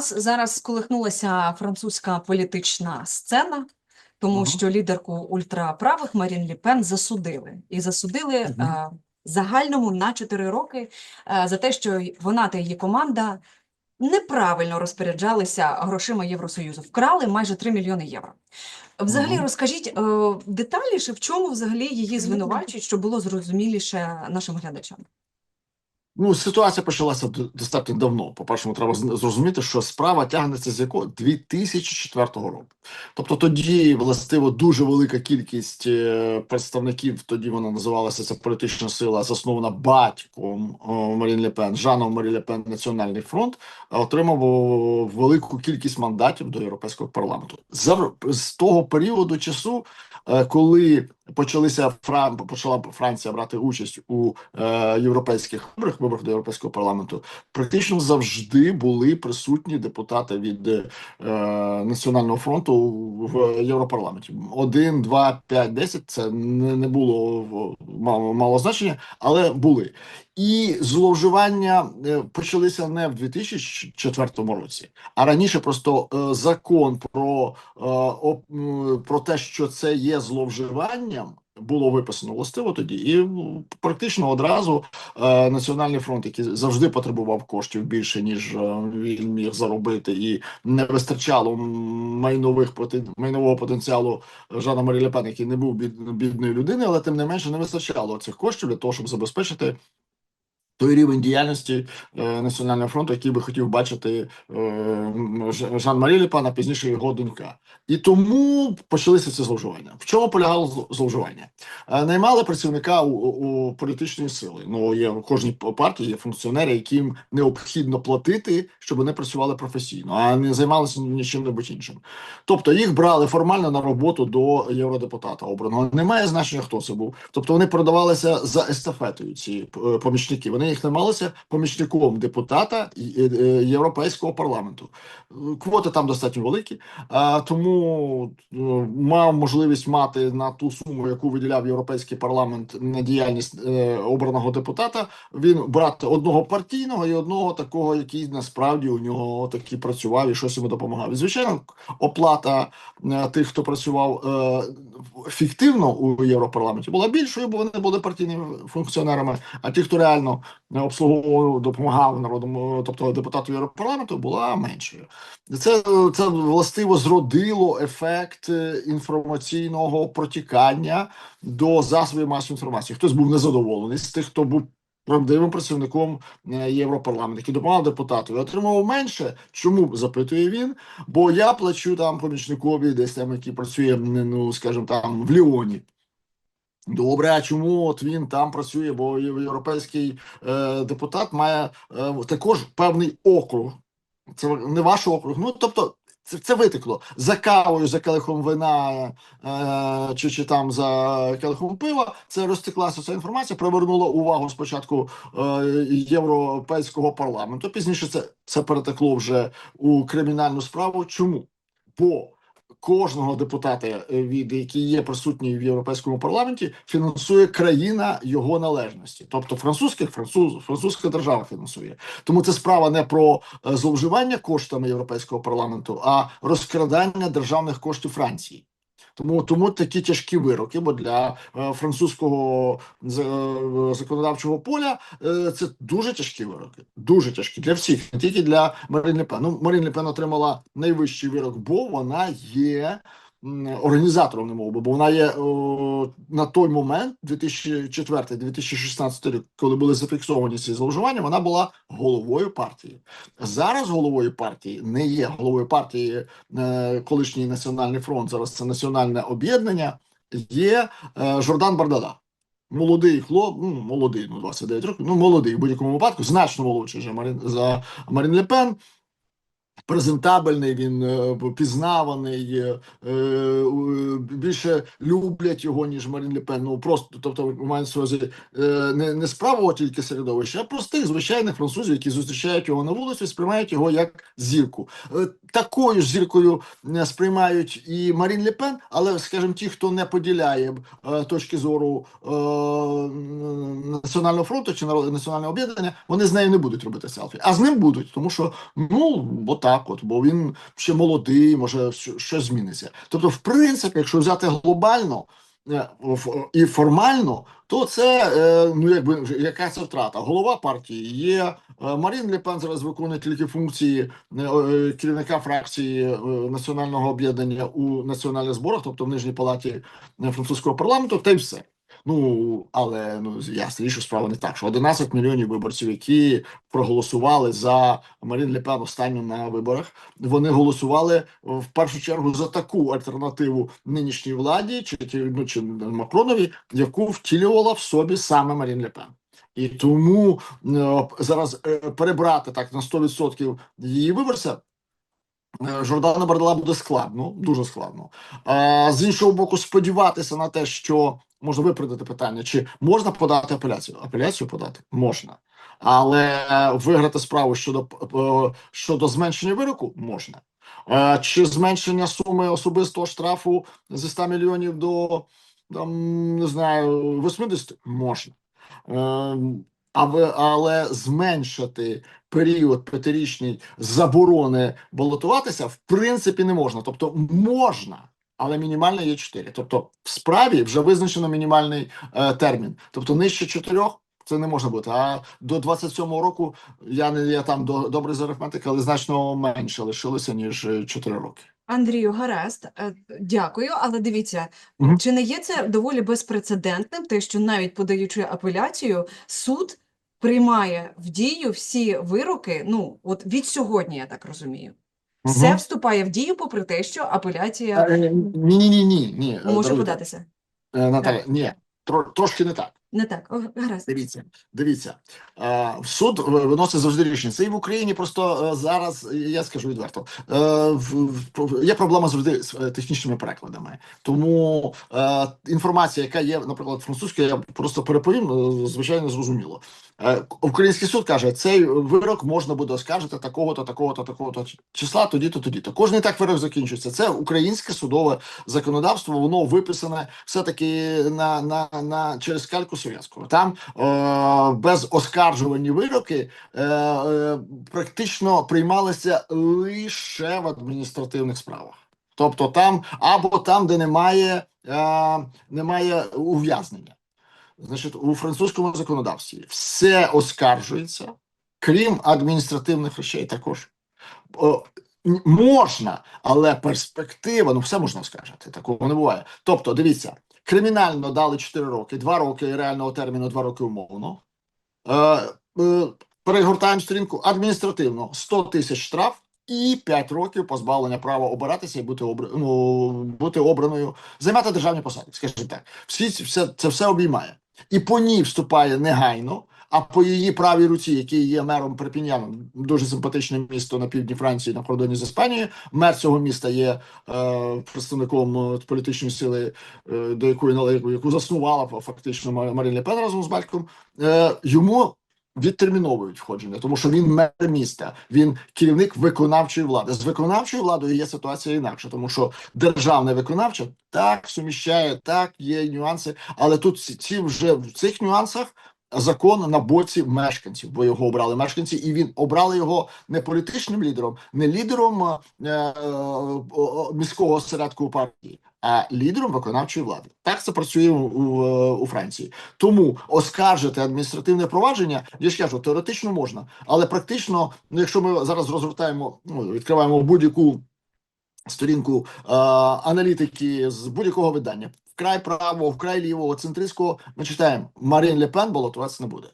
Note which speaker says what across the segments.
Speaker 1: нас зараз сколихнулася французька політична сцена, тому
Speaker 2: Мгм.
Speaker 1: що лідерку ультраправих Марін Лі Пен засудили. І засудили
Speaker 2: Мгм.
Speaker 1: е, загальному на 4 роки е, за те, що вона та її команда неправильно розпоряджалися грошима Євросоюзу. Вкрали майже 3 мільйони євро. Взагалі, розкажіть е, детальніше, в чому взагалі її звинувачують, щоб було зрозуміліше нашим глядачам.
Speaker 2: Ну, ситуація почалася достатньо давно. По-перше, треба зрозуміти, що справа тягнеться з якого 2004 року. Тобто тоді, властиво, дуже велика кількість е, представників, тоді вона називалася ця політична сила, заснована батьком Марін Ле Пен, Жаном Марі Ле Пен, Національний фронт, отримав велику кількість мандатів до Європейського парламенту. З того періоду часу, е, коли почалися Фран... почала Франція брати участь у е, європейських виборах, виборах до Європейського парламенту, практично завжди були присутні депутати від е, Національного фронту в Європарламенті. Один, два, п'ять, десять це не, не було мало, мало значення, але були. І зловживання е, почалися не в 2004 році, а раніше просто е, закон про, е, про те, що це є зловживанням. Було виписано властиво тоді, і ну, практично одразу е, Національний фронт, який завжди потребував коштів більше, ніж е, він міг заробити, і не вистачало майнових майнового потенціалу Жана Марі Лепен, який не був бід, бідною людиною, але тим не менше не вистачало цих коштів для того, щоб забезпечити той рівень діяльності е, Національного фронту, який би хотів бачити е, Жан-Марі Лепан, а пізніше його донька. І тому почалися ці зловживання. В чому полягало зло- зловживання? Е, наймали працівника у, у політичної сили. Ну є в кожній партії є функціонери, яким необхідно платити, щоб вони працювали професійно, а не займалися нічим небудь іншим. Тобто їх брали формально на роботу до євродепутата обраного. Немає значення, хто це був. Тобто вони продавалися за естафетою. Ці е, помічники. Вони їх наймалися помічником депутата е, е, Європейського парламенту. Квоти там достатньо великі, тому е, мав можливість мати на ту суму, яку виділяв європейський парламент на діяльність обраного депутата. Він брати одного партійного і одного такого, який насправді у нього таки працював і щось йому допомагав. І звичайно, оплата тих, хто працював фіктивно у Європарламенті, була більшою, бо вони були партійними функціонерами. А ті, хто реально обслуговував, допомагав народному, тобто депутату Європарламенту, була меншою. Це, це властиво зродило ефект е, інформаційного протікання до засобів масової інформації. Хтось був незадоволений з тих, хто був правдивим працівником е, Європарламенту, який допомагав депутату, отримав менше. Чому запитує він? Бо я плачу там помічникові, десь там, який працює, ну скажімо, там в Ліоні. Добре, а чому от він там працює? Бо європейський е, депутат має е, також певний округ. Це не ваш округ. Ну тобто, це, це витекло за кавою, за келихом вина е, чи, чи там за келихом пива. Це розтеклася ця інформація, привернула увагу спочатку е, європейського парламенту. Пізніше це, це перетекло вже у кримінальну справу. Чому? Бо кожного депутата, е, від який є присутній в європейському парламенті, фінансує країна його належності, тобто французьких француз, французька держава фінансує. Тому це справа не про е, зловживання коштами європейського парламенту, а розкрадання державних коштів Франції. Тому тому такі тяжкі вироки, бо для е, французького е, законодавчого поля е, це дуже тяжкі вироки. Дуже тяжкі для всіх, не тільки для Марин Лепен. Ну, Марін Лепен отримала найвищий вирок, бо вона є організатором не мов би, бо вона є о, на той момент, 2004-2016 рік, коли були зафіксовані ці зловживання, вона була головою партії. Зараз головою партії не є головою партії е, колишній національний фронт. Зараз це національне об'єднання. Є е, Жордан Бардада. Молодий хлоп, ну молодий, ну 29 років, ну молодий в будь-якому випадку, значно молодший за Марин за Марин Ле Пен. Презентабельний, він е, пізнаваний, е, е, більше люблять його, ніж Марін Ле Пен. Ну просто, тобто, увазі не, не справого тільки середовища, а простих звичайних французів, які зустрічають його на вулиці, сприймають його як зірку. Такою ж зіркою сприймають і Марін Ле Пен, але, скажімо, ті, хто не поділяє точки зору Національного фронту чи національного об'єднання, вони з нею не будуть робити селфі, а з ним будуть, тому що ну бо так. Так, от, бо він ще молодий, може щось зміниться. Тобто, в принципі, якщо взяти глобально е, і формально, то це е, ну якби вже яка це втрата. Голова партії є. е, Марін Лепен зараз виконує тільки функції керівника фракції національного об'єднання у національних зборах, тобто в нижній палаті французького парламенту, та й все. Ну але ну ясно, що справа не так, що 11 мільйонів виборців, які проголосували за Марін Лепен останню на виборах, вони голосували в першу чергу за таку альтернативу нинішній владі, чи ну, чи Макронові, яку втілювала в собі саме Марін Лепен. І тому е, зараз е, перебрати так на 100% її виборця. Е, Жордана Бардала буде складно, дуже складно. А з іншого боку, сподіватися на те, що можна виправдати питання, чи можна подати апеляцію? Апеляцію подати можна, але е, виграти справу щодо е, щодо зменшення вироку можна. Е, Чи зменшення суми особистого штрафу зі 100 мільйонів до там, не знаю 80? можна. Е, але, але зменшити період п'ятирічний заборони балотуватися в принципі не можна. Тобто можна, але мінімальне є 4. Тобто в справі вже визначено мінімальний е, термін. Тобто нижче 4 це не може бути. А до 27-го року я не я там до, добрий з арифметики, але значно менше лишилося, ніж 4 роки.
Speaker 1: Андрію, гаразд, е, дякую, але дивіться,
Speaker 2: Мгм.
Speaker 1: чи не є це доволі безпрецедентним, те, що навіть подаючи апеляцію, суд приймає в дію всі вироки, ну, от від сьогодні, я так розумію. Все
Speaker 2: Мгм.
Speaker 1: вступає в дію, попри те, що апеляція
Speaker 2: Е, Ні, ні, ні, ні,
Speaker 1: може податися.
Speaker 2: е, Наталя, ні, тро- трошки не так.
Speaker 1: Не так, гаразд.
Speaker 2: Дивіться, дивіться, в суд виносить завжди рішення. Це і в Україні просто е, зараз, я скажу відверто, е, є проблема завжди з е, технічними перекладами. Тому інформація, яка є, наприклад, французькою, я просто переповім, звичайно, зрозуміло. Український суд каже, цей вирок можна буде оскаржити такого-то, такого-то, такого-то числа, тоді-то, тоді-то. Кожний так вирок закінчується. Це українське судове законодавство, воно виписане все-таки на, на, на через кальку совєтського. Там е, без оскаржувані вироки е, е, практично приймалися лише в адміністративних справах. Тобто там або там, де немає, е, немає ув'язнення. Значить, у французькому законодавстві все оскаржується, крім адміністративних речей також. Можна, але перспектива, ну все можна оскаржити, такого не буває. Тобто, дивіться, кримінально дали 4 роки, 2 роки реального терміну, 2 роки умовно. Е, е, перегортаємо сторінку адміністративно 100 тисяч штраф і 5 років позбавлення права обиратися і бути, обр... ну, бути обраною, займати державні посади, скажімо так. Всі все, це все обіймає. І по ній вступає негайно, а по її правій руці, який є мером Перпіньяну, дуже симпатичне місто на півдні Франції на кордоні з Іспанією. Мер цього міста є е, представником е, політичної сили, е, до якої яку заснувала фактично Ма- Марін Ле Пен разом з батьком. Е, йому відтерміновують входження, тому що він мер міста, він керівник виконавчої влади. З виконавчою владою є ситуація інакша, тому що державне виконавче так суміщає, так є нюанси, але тут ці вже в цих нюансах. Закон на боці мешканців, бо його обрали мешканці, і він обрали його не політичним лідером, не лідером е, е, міського осередку партії, а лідером виконавчої влади. Так це працює у, у, е, у Франції. Тому оскаржити адміністративне провадження, я ж кажу, теоретично можна, але практично, ну, якщо ми зараз розгортаємо, ну, відкриваємо будь-яку сторінку е, аналітики з будь-якого видання, вкрай правого, вкрай лівого, центристського, ми читаємо, Марін Ле Пен балотуватися не буде.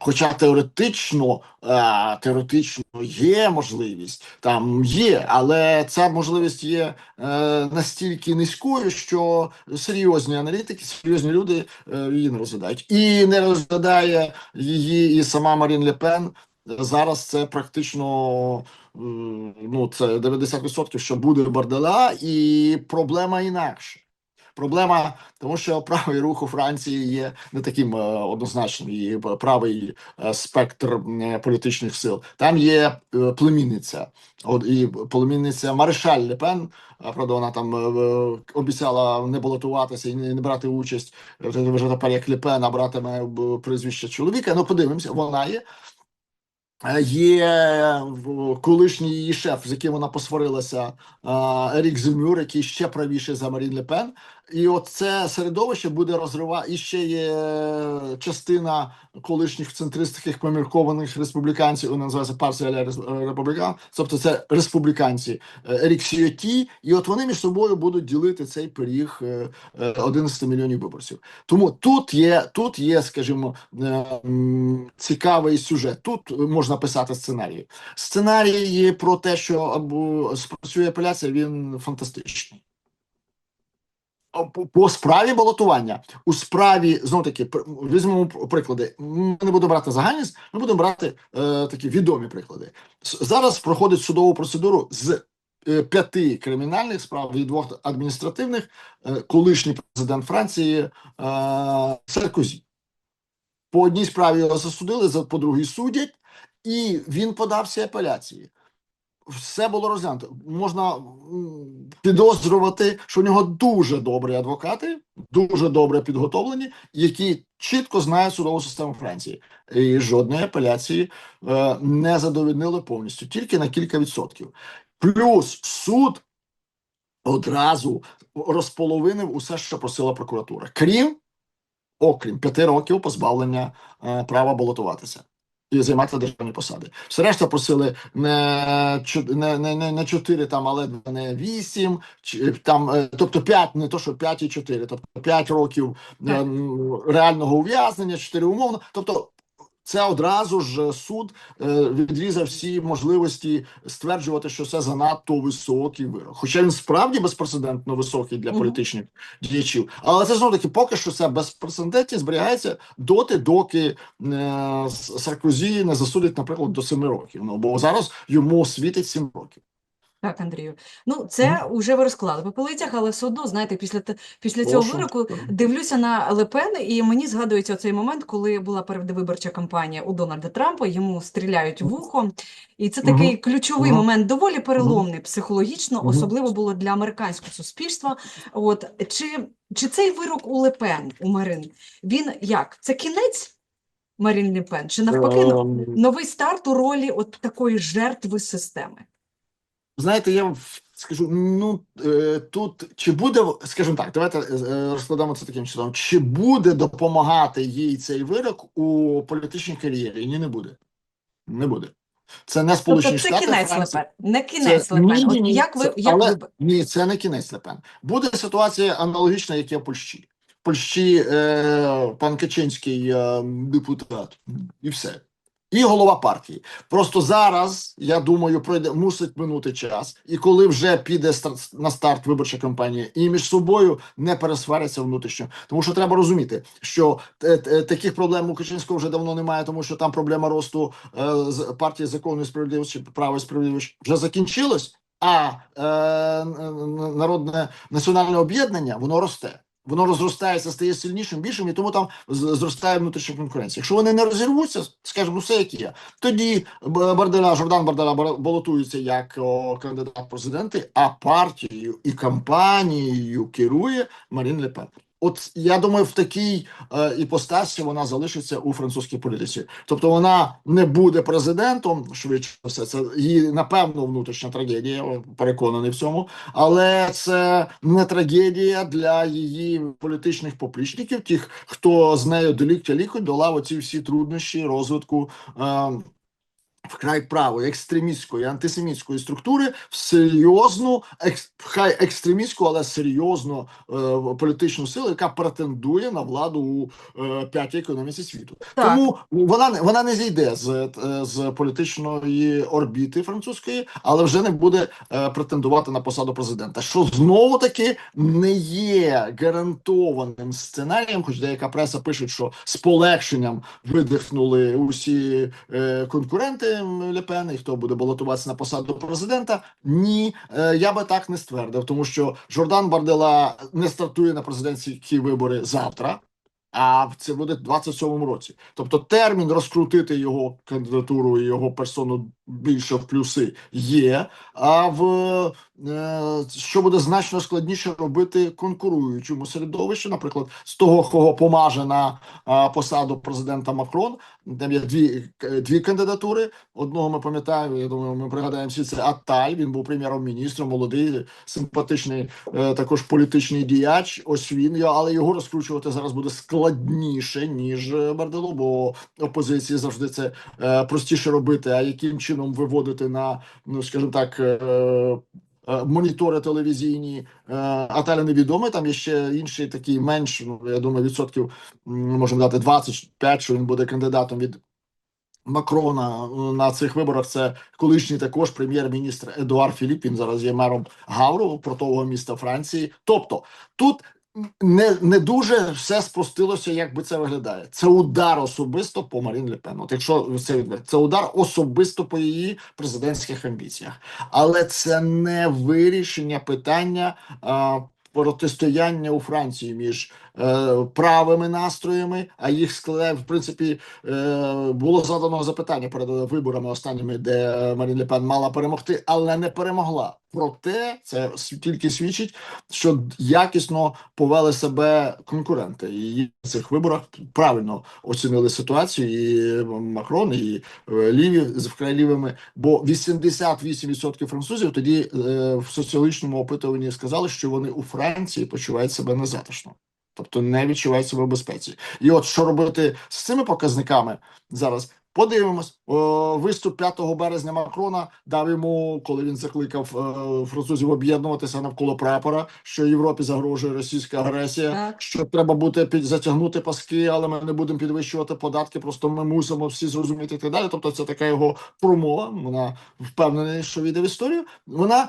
Speaker 2: Хоча теоретично, е, теоретично є можливість, там є, але ця можливість є е, настільки низькою, що серйозні аналітики, серйозні люди е, її не розглядають. І не розглядає її і сама Марін Ле Пен. Зараз це практично ну, це 90%, що буде Бардела, і проблема інакша. Проблема, тому що правий рух у Франції є не таким е, однозначним, і правий е, спектр е, політичних сил. Там є е, племінниця, от і племінниця Маришаль Лепен. Правда, вона там е, е, обіцяла не балотуватися і не, брати участь. Е, Вже тепер як Лепен, а братиме е, прізвище чоловіка. Ну, подивимося, вона є. Е, Є в- колишній її шеф, з яким вона посварилася, е, Ерік Земюр, який ще правіший за Марін Ле Пен. І от це середовище буде розривати. І ще є частина колишніх центристських поміркованих республіканців, вона називається партія Републікан, тобто це республіканці е, Ерік Сіоті, і от вони між собою будуть ділити цей пиріг е, е, 11 мільйонів виборців. Тому тут є, тут є, скажімо, е, цікавий сюжет. Тут можна писати сценарії. Сценарії про те, що спрацює апеляція, він фантастичний. По, справі балотування у справі знову таки візьмемо приклади. Ми не будемо брати загальність, ми будемо брати е, такі відомі приклади. Зараз проходить судову процедуру з е, п'яти кримінальних справ і двох адміністративних. Е, колишній президент Франції е, Саркозі. По одній справі його засудили, за по другій судять, і він подався апеляції. Все було розглянуто. Можна підозрювати, що у нього дуже добрі адвокати, дуже добре підготовлені, які чітко знають судову систему Франції. І жодної апеляції е, не задовольнили повністю, тільки на кілька відсотків. Плюс суд одразу розполовинив усе, що просила прокуратура, крім окрім п'яти років позбавлення е, права балотуватися займати державні посади. Все решта просили не, не, не, не, не 4, там, але не 8, чи, там, е, тобто 5, не то, що 5 і 4, тобто 5 років
Speaker 1: Так.
Speaker 2: реального ув'язнення, 4 умовно. Тобто це одразу ж суд е, відрізав всі можливості стверджувати, що це занадто високий вирок. Хоча він справді безпрецедентно високий для політичних діячів. Але це знову таки поки що це безпрецедентні зберігається доти, доки е, Саркозі не засудять, наприклад, до семи років. Ну бо зараз йому світить сім років.
Speaker 1: Так, Андрію. Ну, це вже ви розклали по полицях, але все одно, знаєте, після, після цього
Speaker 2: Прошу.
Speaker 1: вироку дивлюся на Лепен, і мені згадується цей момент, коли була передвиборча кампанія у Дональда Трампа, йому стріляють в ухо. І це такий ключовий
Speaker 2: Мгм.
Speaker 1: момент, доволі переломний психологічно,
Speaker 2: Мгм.
Speaker 1: особливо було для американського суспільства. От чи, чи цей вирок у Лепен, у Марин, він як? Це кінець Марін Ле Пен? Чи навпаки
Speaker 2: Ем,
Speaker 1: новий старт у ролі от такої жертви системи?
Speaker 2: Знаєте, я скажу, ну е, тут чи буде, скажімо так, давайте е, розкладемо це таким чином. Чи буде допомагати їй цей вирок у політичній кар'єрі? Ні, не буде. Не буде. Це не
Speaker 1: Тобто
Speaker 2: Сполучені
Speaker 1: це
Speaker 2: Штати.
Speaker 1: кінець
Speaker 2: Франція.
Speaker 1: Лепен, не кінець
Speaker 2: Це-
Speaker 1: Лепен.
Speaker 2: ні, ні, ні,
Speaker 1: як ви,
Speaker 2: це-
Speaker 1: як
Speaker 2: але-
Speaker 1: ви
Speaker 2: Ні, це не кінець Лепен. Буде ситуація аналогічна, як є в Польщі. В Польщі е, пан Качинський е, депутат, і все. І голова партії. Просто зараз, я думаю, пройде мусить минути час, і коли вже піде стар- на старт виборча кампанія, і між собою не пересваряться внутрішньо. Тому що треба розуміти, що е, е, таких проблем у Качинського вже давно немає, тому що там проблема росту е, з партії законної справедливості, права і справедливості вже закінчилась, а е, народне національне об'єднання воно росте. Воно розростається, стає сильнішим, більшим, і тому там зростає внутрішня конкуренція. Якщо вони не розірвуться, скажімо, ну, все як є, тоді Б- Барделя, Жордан Барделя бар- балотується як о, кандидат президенти, а партією і кампанією керує Марін Ле Пен. От я думаю, в такій е, іпостасі вона залишиться у французькій політиці. Тобто вона не буде президентом, швидше все. Це її напевно внутрішня трагедія, переконаний в цьому. Але це не трагедія для її політичних поплічників, тих, хто з нею до ліктя лікоть долав оці всі труднощі розвитку. Е, Вкрай правої, екстремістської, антисемітської структури в серйозну, екс, хай екстремістську, але серйозну е, політичну силу, яка претендує на владу у е, п'ятій економіці світу.
Speaker 1: Так.
Speaker 2: Тому вона не вона не зійде з, е, з політичної орбіти французької, але вже не буде е, претендувати на посаду президента. Що знову таки не є гарантованим сценарієм, хоч деяка преса пише, що з полегшенням видихнули усі е, конкуренти Лепен, хто буде балотуватися на посаду президента. Ні, е, я би так не ствердив, тому що Жордан Бардела не стартує на президентські вибори завтра. А це буде в 27-му році. Тобто термін розкрутити його кандидатуру і його персону більше в плюси є. А в е, що буде значно складніше робити конкуруючому середовищі, наприклад, з того, кого помаже на посаду президента Макрон. Там є дві, дві кандидатури. Одного ми пам'ятаємо. Я думаю, ми пригадаємо всі це Аталь. Він був прем'єром-міністром, молодий, симпатичний, е, також політичний діяч. Ось він але його розкручувати зараз буде складніше ніж е, Бардело, бо опозиції завжди це е, простіше робити. А яким чином виводити на ну скажімо так. Е, е, Монітори телевізійні е, Аталя невідомий. Там є ще інший такий менш, ну я думаю, відсотків можемо дати 25, що він буде кандидатом від Макрона на цих виборах. Це колишній також прем'єр-міністр Едуард Філіп. Він зараз є мером Гавру, портового міста Франції. Тобто тут не, не дуже все спростилося, як би це виглядає. Це удар особисто по Марін Лепен. От якщо це відбувається, це удар особисто по її президентських амбіціях, але це не вирішення питання а, протистояння у Франції між правими настроями, а їх складає, в принципі, е, було задано запитання перед виборами останніми, де е, Марін Лепен мала перемогти, але не перемогла. Проте це тільки свідчить, що якісно повели себе конкуренти, і в цих виборах правильно оцінили ситуацію. І Макрон, і е, ліві з вкрай лівими. Бо 88% французів тоді е, в соціологічному опитуванні сказали, що вони у Франції почувають себе незатишно. Тобто не відчувають себе в безпеці. І от що робити з цими показниками зараз? Подивимось, О, виступ 5 березня Макрона дав йому, коли він закликав е, французів об'єднуватися навколо прапора, що Європі загрожує російська агресія,
Speaker 1: Так.
Speaker 2: що треба буде під затягнути паски, але ми не будемо підвищувати податки. Просто ми мусимо всі зрозуміти і так далі. Тобто, це така його промова. Вона впевнена, що війде в історію. Вона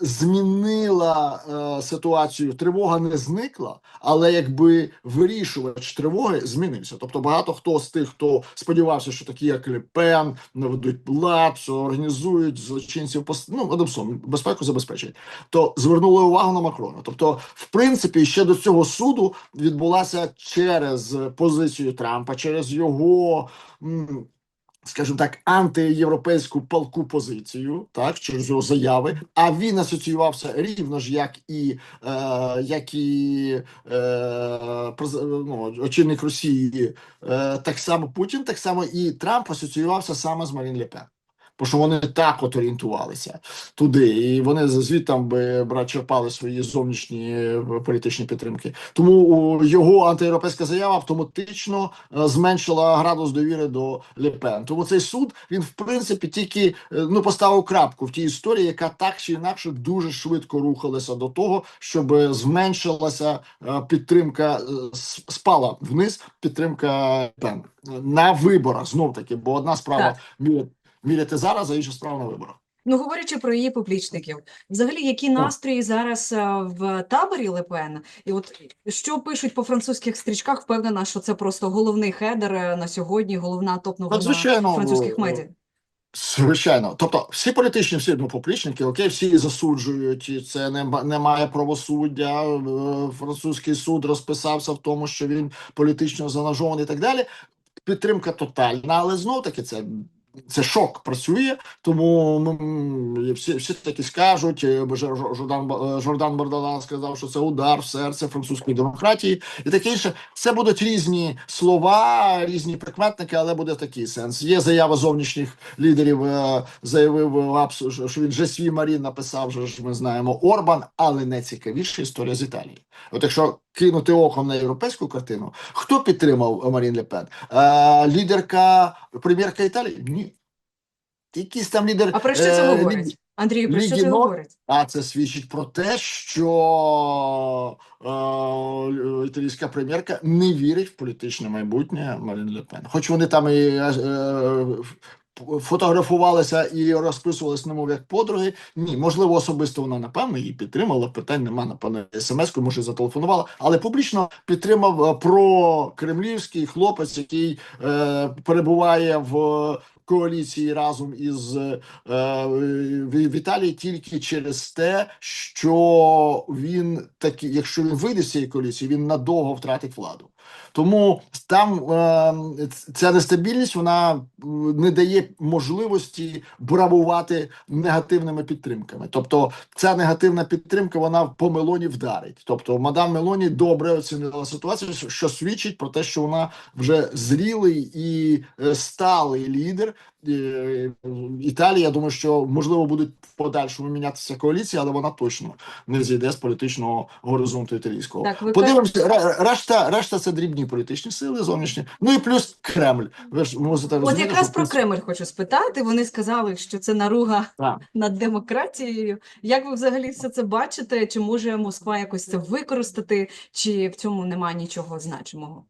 Speaker 2: змінила е, ситуацію. Тривога не зникла, але якби вирішувач тривоги змінився. Тобто, багато хто з тих, хто сподівався, що такі, як Лепен, наведуть лад, що організують злочинців, ну одним безпеку забезпечать, то звернули увагу на Макрона. Тобто, в принципі, ще до цього суду відбулася через позицію Трампа, через його. Скажімо так, антиєвропейську палку позицію, так через його заяви. А він асоціювався рівно ж, як і е, як і е, ну, очільник Росії, е, так само Путін, так само і Трамп асоціювався саме з Марін Лепен. Бо що вони так от орієнтувалися туди, і вони звідтам би брат черпали свої зовнішні е, політичні підтримки. Тому у, його антиєвропейська заява автоматично е, зменшила градус довіри до Лепен. Тому цей суд він в принципі тільки е, ну поставив крапку в тій історії, яка так чи інакше дуже швидко рухалася до того, щоб зменшилася підтримка, спала вниз підтримка Лепен на виборах знов таки, бо одна справа
Speaker 1: Так.
Speaker 2: Міряти, зараз, а інша справа на виборах.
Speaker 1: Ну, говорячи про її поплічників, взагалі, які настрої зараз е, в таборі Лепен? І от що пишуть по французьких стрічках, впевнена, що це просто головний хедер е, на сьогодні, головна
Speaker 2: Надзвичайно
Speaker 1: французьких медіа.
Speaker 2: Звичайно, тобто всі політичні всі ну, поплічники, окей, всі засуджують, і це не немає правосуддя. е, Французький суд розписався в тому, що він політично занажований і так далі. Підтримка тотальна, але знов таки це. Це шок працює, тому м, всі, всі таки скажуть. е, Жордан е, Жордан Бардалан сказав, що це удар в серце французької демократії і таке інше. Це будуть різні слова, різні прикметники, але буде такий сенс. Є заява зовнішніх лідерів. е, Заявив що- що він же свій Марін написав. Вже ж ми знаємо Орбан, але найцікавіша історія з Італії. От якщо кинути оком на європейську картину, хто підтримав Марін Лепен? Е, лідерка прем'єрка Італії? Ні. Якийсь там лідер.
Speaker 1: А про що це
Speaker 2: е,
Speaker 1: говорить? Андрію, про що це говорить?
Speaker 2: а це свідчить про те, що е, італійська прем'єрка не вірить в політичне майбутнє Марін Ле Пен. Хоч вони там і е, е, фотографувалися і розписувалися, немов як подруги. Ні, можливо, особисто вона напевно її підтримала. Питань нема, напевно, смс-ку, може, зателефонувала, але публічно підтримав е, про кремлівський хлопець, який е, перебуває в. Коаліції разом із е, в тільки через те, що він таки, якщо він вийде з цієї коаліції, він надовго втратить владу. Тому там е, ця нестабільність вона не дає можливості бравувати негативними підтримками. Тобто, ця негативна підтримка вона по Мелоні вдарить. Тобто, мадам Мелоні добре оцінила ситуацію, що свідчить про те, що вона вже зрілий і е, сталий лідер. Е, Італії, я думаю, що можливо будуть в подальшому мінятися коаліції, але вона точно не зійде з політичного горизонту італійського.
Speaker 1: Так, ви
Speaker 2: Подивимося, ре- решта, решта це дрібні політичні сили зовнішні. Ну і плюс Кремль. Ви ж можете
Speaker 1: От
Speaker 2: розуміти,
Speaker 1: якраз
Speaker 2: що
Speaker 1: про Кремль хочу спитати. Вони сказали, що це наруга
Speaker 2: Так.
Speaker 1: над демократією. Як ви взагалі все це бачите? Чи може Москва якось це використати, чи в цьому немає нічого значимого?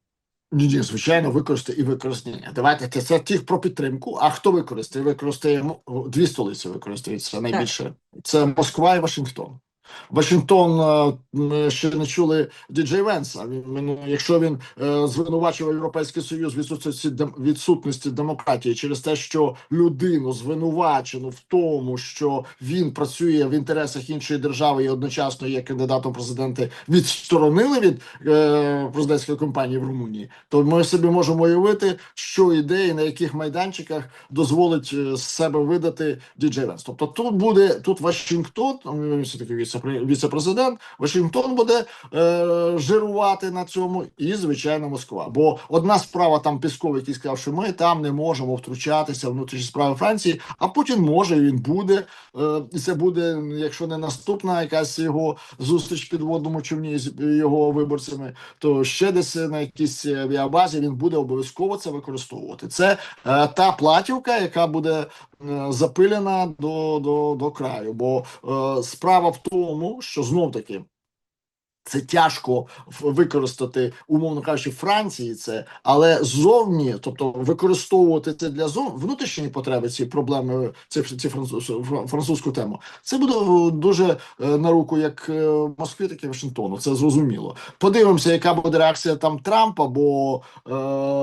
Speaker 2: Ні, ні, звичайно, використає і використання. Давайте це, це ті про підтримку. А хто використає? Використає дві столиці Використається найбільше. Це Москва і Вашингтон. Вашингтон е, ще не чули Діджей Венса. Він він- якщо він е, звинувачував Європейський Союз відсутності відсутності демократії через те, що людину звинувачено в тому, що він працює в інтересах іншої держави і одночасно є кандидатом президенти, відсторонили від е, президентської кампанії в Румунії, то ми собі можемо уявити, що ідеї на яких майданчиках дозволить себе видати Діджей Венс. Тобто тут буде тут Вашингтон, він все таки віце-президент. Вашингтон буде е, жирувати на цьому, і звичайно Москва. Бо одна справа там Пісков, який сказав, що ми там не можемо втручатися в внутрішні справи Франції. А Путін може, він буде. Е, і це буде, якщо не наступна якась його зустріч в підводному човні з його виборцями, то ще десь на якійсь авіабазі він буде обов'язково це використовувати. Це е, та платівка, яка буде е, запилена до, до, до краю. Бо е, справа в тому, що знов таки. Це тяжко використати, умовно кажучи, Франції це, але зовні, тобто використовувати це для зов... внутрішньої потреби, ці проблеми, ці, ці француз... французьку тему. Це буде е, дуже е, на руку як е, Москві, так і Вашингтону. Це зрозуміло. Подивимося, яка буде реакція там Трампа, бо е,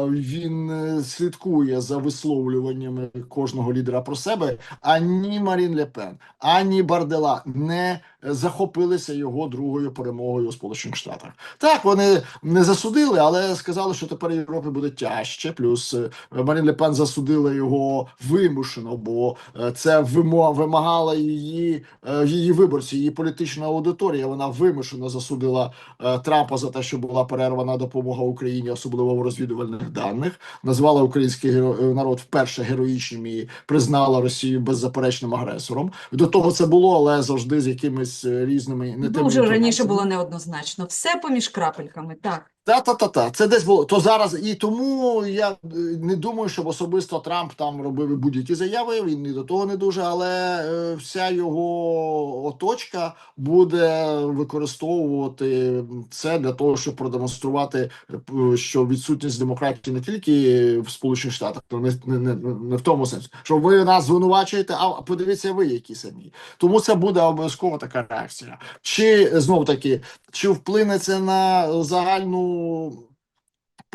Speaker 2: він слідкує за висловлюваннями кожного лідера про себе. Ані Марін Ле Пен, ані Бардела не захопилися його другою перемогою Сполучених Штатах. Так, вони не засудили, але сказали, що тепер Європі буде тяжче. Плюс е, Марін Ле Пен засудила його вимушено, бо е, це вимагала її, е, її виборці, її політична аудиторія. Вона вимушено засудила Трампа за те, що була перервана допомога Україні, особливо в розвідувальних даних. Назвала український народ вперше героїчним і признала Росію беззаперечним агресором. До того це було, але завжди з якимись різними не
Speaker 1: Дуже раніше було неоднозначно. Все поміж крапельками. Так.
Speaker 2: Та та та та це десь було то зараз, і тому я е, не думаю, щоб особисто Трамп там робив будь-які заяви. Він і до того не дуже, але е, вся його оточка буде використовувати це для того, щоб продемонструвати, е, що відсутність демократії не тільки в Сполучених Штатах, то не, не, не, не в тому сенсі, що ви нас звинувачуєте, а подивіться ви, які самі. Тому це буде обов'язково така реакція. Чи знов таки, чи вплине це на загальну політичну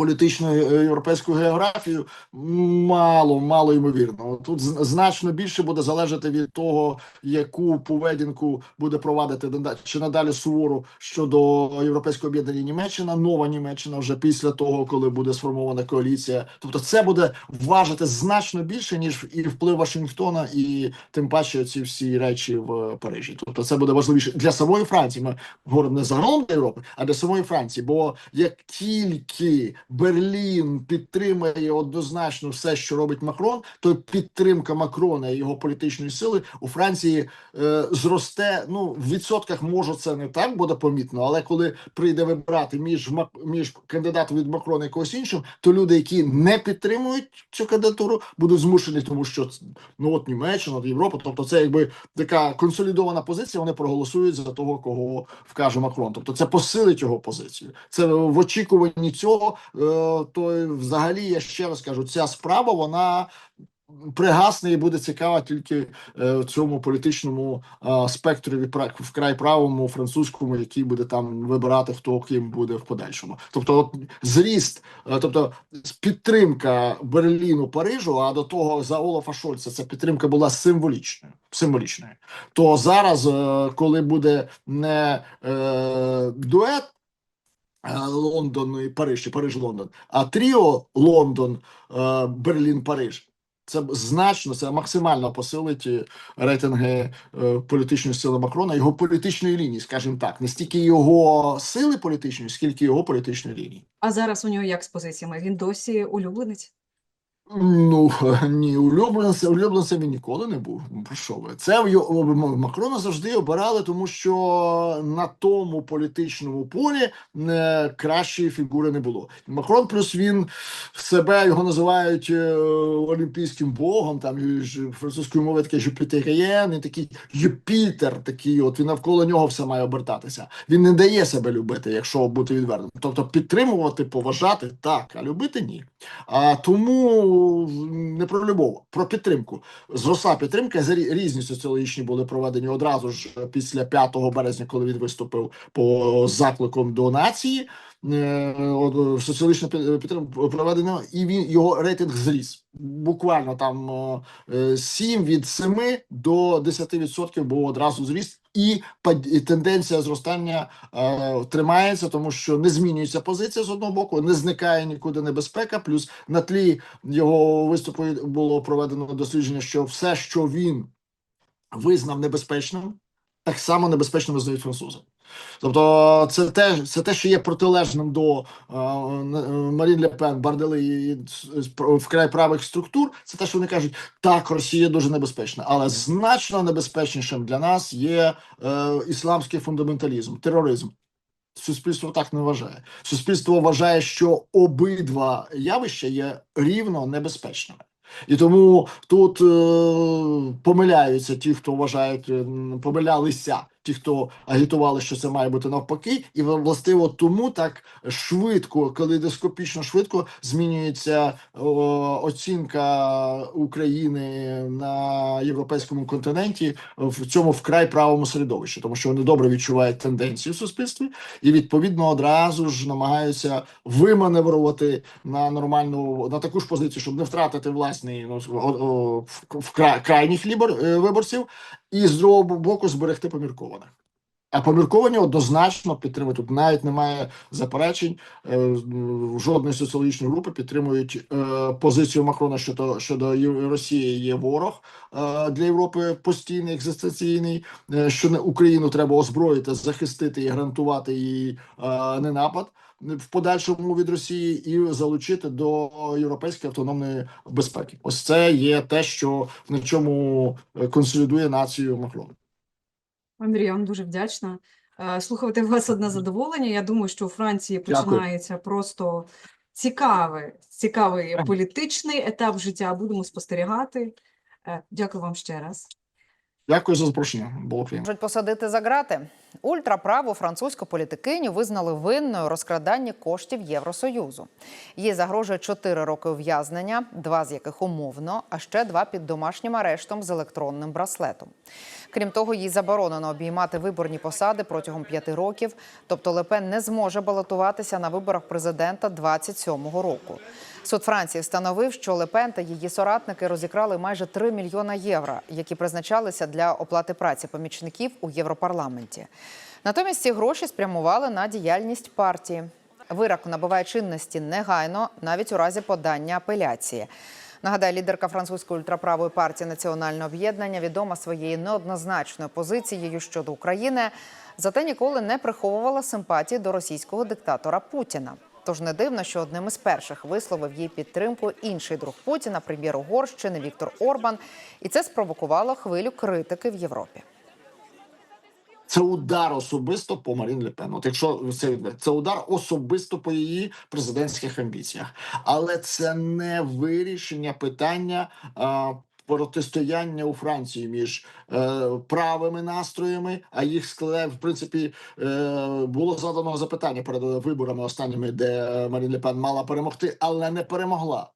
Speaker 2: е, європейську географію? Мало, мало ймовірно. Тут значно більше буде залежати від того, яку поведінку буде провадити чи надалі суворо щодо європейського об'єднання Німеччина, нова Німеччина вже після того, коли буде сформована коаліція. Тобто, це буде важити значно більше ніж і вплив Вашингтона, і тим паче ці всі речі в Парижі. Тобто, це буде важливіше для самої Франції. Ми говоримо не загалом для Європи, а для самої Франції. Бо як тільки Берлін підтримає однозначно все, що робить Макрон, то підтримка Макрона і його політичної сили у Франції е, зросте. Ну в відсотках може це не так буде помітно, але коли прийде вибирати між між кандидатом від Макрона і когось іншим, то люди, які не підтримують цю кандидатуру, будуть змушені, тому що ну от Німеччина, от Європа, тобто це якби така консолідована позиція. Вони проголосують за того, кого вкаже Макрон. Тобто це посилить його позицію. Це в очікуванні цього. Е, То взагалі я ще раз кажу, ця справа вона. Пригасне і буде цікава тільки е, в цьому політичному е, спектрі вкрай правому французькому, який буде там вибирати хто ким буде в подальшому. Тобто, от зріст, е, тобто підтримка Берліну Парижу, а до того за Олафа Шольца ця підтримка була символічною. Символічною. То зараз, коли буде не е, дует. Е, Лондон і Париж, чи Париж, Лондон, а тріо Лондон, е, Берлін, Париж. Це значно, це максимально посилить е, рейтинги політичної сили Макрона, його політичної лінії, скажімо так, не стільки його сили політичної, скільки його політичної лінії.
Speaker 1: А зараз у нього як з позиціями? Він досі улюбленець?
Speaker 2: Ну ні, улюбленцем, улюбленцем він ніколи не був. Про що ви? Це Макрона завжди обирали, тому що на тому політичному полі е, кращої фігури не було. Макрон плюс він себе його називають е, олімпійським богом, там французькою мовою таке Жюпітерієн, і такий Юпітер, такий, от він навколо нього все має обертатися. Він не дає себе любити, якщо бути відвертим. Тобто підтримувати, поважати так, а любити ні. А тому не про любов, про підтримку. Зросла підтримка. за Різні соціологічні були проведені одразу ж після 5 березня, коли він виступив по закликом до нації. Е, от, Соціологічна підтримка проведена, і він його рейтинг зріс. Буквально там е, 7 від 7 до 10% був одразу зріст, і тенденція зростання е, тримається, тому що не змінюється позиція з одного боку, не зникає нікуди небезпека. Плюс на тлі його виступу було проведено дослідження, що все, що він визнав небезпечним, так само небезпечним визнають французи. Тобто, це те, це те, що є протилежним до е, Марін Ле Пен, Бардели і вкрай правих структур. Це те, що вони кажуть, так, Росія дуже небезпечна, але значно небезпечнішим для нас є е, ісламський фундаменталізм, тероризм. Суспільство так не вважає. Суспільство вважає, що обидва явища є рівно небезпечними. І тому тут е, помиляються ті, хто вважають, помилялися ті, хто агітували, що це має бути навпаки, і вла- властиво тому так швидко, калейдоскопічно швидко змінюється о, оцінка України на європейському континенті в цьому вкрай правому середовищі, тому що вони добре відчувають тенденції в суспільстві і відповідно одразу ж намагаються виманеврувати на нормальну на таку ж позицію, щоб не втратити власний ну в, крайніх е, виборців, і з другого боку зберегти поміркованих. А помірковані однозначно підтримують. Тут навіть немає заперечень. Е, Жодної соціологічної групи підтримують е, позицію Макрона щодо щодо Росії є ворог е, для Європи постійний екзистенційний. е, Що Україну треба озброїти, захистити і гарантувати її ненапад в подальшому від Росії і залучити до європейської автономної безпеки. Ось це є те, що на чому е, консолідує націю Макрон.
Speaker 1: Андрій, я вам дуже вдячна. Е, Слухати вас одне задоволення. Я думаю, що у Франції
Speaker 2: Дякую.
Speaker 1: починається просто цікавий, цікавий політичний етап життя. Будемо спостерігати. Е, Дякую вам ще раз.
Speaker 2: Дякую за запрошення. Було приємно.
Speaker 3: Можуть посадити за грати. Ультраправу французьку політикиню визнали винною у розкраданні коштів Євросоюзу. Їй загрожує 4 роки ув'язнення, два з яких умовно, а ще два під домашнім арештом з електронним браслетом. Крім того, їй заборонено обіймати виборні посади протягом п'яти років. Тобто Лепен не зможе балотуватися на виборах президента 27-го року. Суд Франції встановив, що Лепен та її соратники розікрали майже 3 мільйона євро, які призначалися для оплати праці помічників у Європарламенті. Натомість ці гроші спрямували на діяльність партії. Вирок набуває чинності негайно, навіть у разі подання апеляції. Нагадаю, лідерка французької ультраправої партії Національне об'єднання відома своєю неоднозначною позицією щодо України, зате ніколи не приховувала симпатії до російського диктатора Путіна. Тож не дивно, що одним із перших висловив їй підтримку інший друг Путіна, прем'єр Угорщини Віктор Орбан, і це спровокувало хвилю критики в Європі.
Speaker 2: Це удар особисто по Марін Ле Пен. От якщо це це удар особисто по її президентських амбіціях, але це не вирішення питання. А, Протистояння у Франції між е, правими настроями, а їх складає в принципі е, було задано запитання перед виборами останніми, де е, Марін Лепен мала перемогти, але не перемогла.